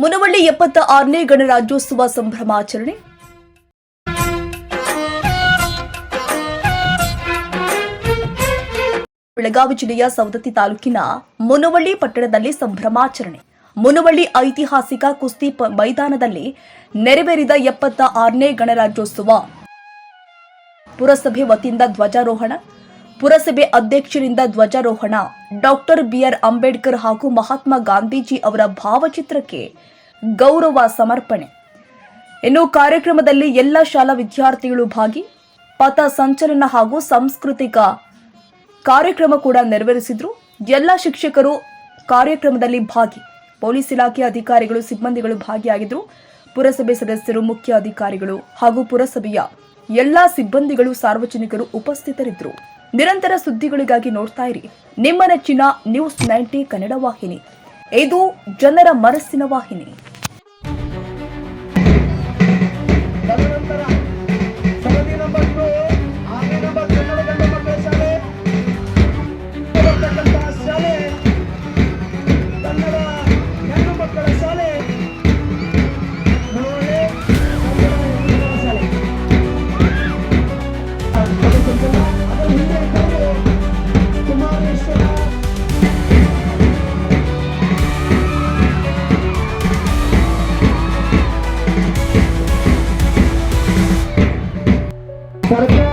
ಮುನವಳ್ಳಿ ಎಪ್ಪತ್ತ ಆರನೇ ಗಣರಾಜ್ಯೋತ್ಸವ ಸಂಭ್ರಮಾಚರಣೆ. ಬೆಳಗಾವಿ ಜಿಲ್ಲೆಯ ಸವದತ್ತಿ ತಾಲೂಕಿನ ಮುನವಳ್ಳಿ ಪಟ್ಟಣದಲ್ಲಿ ಸಂಭ್ರಮಾಚರಣೆ. ಮುನವಳ್ಳಿ ಐತಿಹಾಸಿಕ ಕುಸ್ತಿ ಮೈದಾನದಲ್ಲಿ ನೆರವೇರಿದ ಎಪ್ಪತ್ತ ಆರನೇ ಗಣರಾಜ್ಯೋತ್ಸವ. ಪುರಸಭೆ ವತಿಯಿಂದ ಧ್ವಜಾರೋಹಣ. ಪುರಸಭೆ ಅಧ್ಯಕ್ಷರಿಂದ ಧ್ವಜಾರೋಹಣ. ಡಾಕ್ಟರ್ ಬಿಆರ್ ಅಂಬೇಡ್ಕರ್ ಹಾಗೂ ಮಹಾತ್ಮ ಗಾಂಧೀಜಿ ಅವರ ಭಾವಚಿತ್ರಕ್ಕೆ ಗೌರವ ಸಮರ್ಪಣೆ. ಇನ್ನು ಕಾರ್ಯಕ್ರಮದಲ್ಲಿ ಎಲ್ಲ ಶಾಲಾ ವಿದ್ಯಾರ್ಥಿಗಳು ಭಾಗಿ, ಪಥ ಸಂಚಲನ ಹಾಗೂ ಸಾಂಸ್ಕೃತಿಕ ಕಾರ್ಯಕ್ರಮ ಕೂಡ ನೆರವೇರಿಸಿದ್ರು. ಎಲ್ಲ ಶಿಕ್ಷಕರು ಕಾರ್ಯಕ್ರಮದಲ್ಲಿ ಭಾಗಿ, ಪೊಲೀಸ್ ಇಲಾಖೆ ಅಧಿಕಾರಿಗಳು, ಸಿಬ್ಬಂದಿಗಳು ಭಾಗಿಯಾಗಿದ್ರು. ಪುರಸಭೆ ಸದಸ್ಯರು, ಮುಖ್ಯ ಅಧಿಕಾರಿಗಳು ಹಾಗೂ ಪುರಸಭೆಯ ಎಲ್ಲಾ ಸಿಬ್ಬಂದಿಗಳು ಸಾರ್ವಜನಿಕರು ಉಪಸ್ಥಿತರಿದ್ದರು ನಿರಂತರ ಸುದ್ದಿಗಳಿಗಾಗಿ ನೋಡ್ತಾ ಇರಿ. ನಿಮ್ಮ ನೆಚ್ಚಿನ ನ್ಯೂಸ್ ನೈಂಟಿ ಕನ್ನಡ ವಾಹಿನಿ. ಇದು ಜನರ ಮನಸ್ಸಿನ ವಾಹಿನಿ. Gotta go.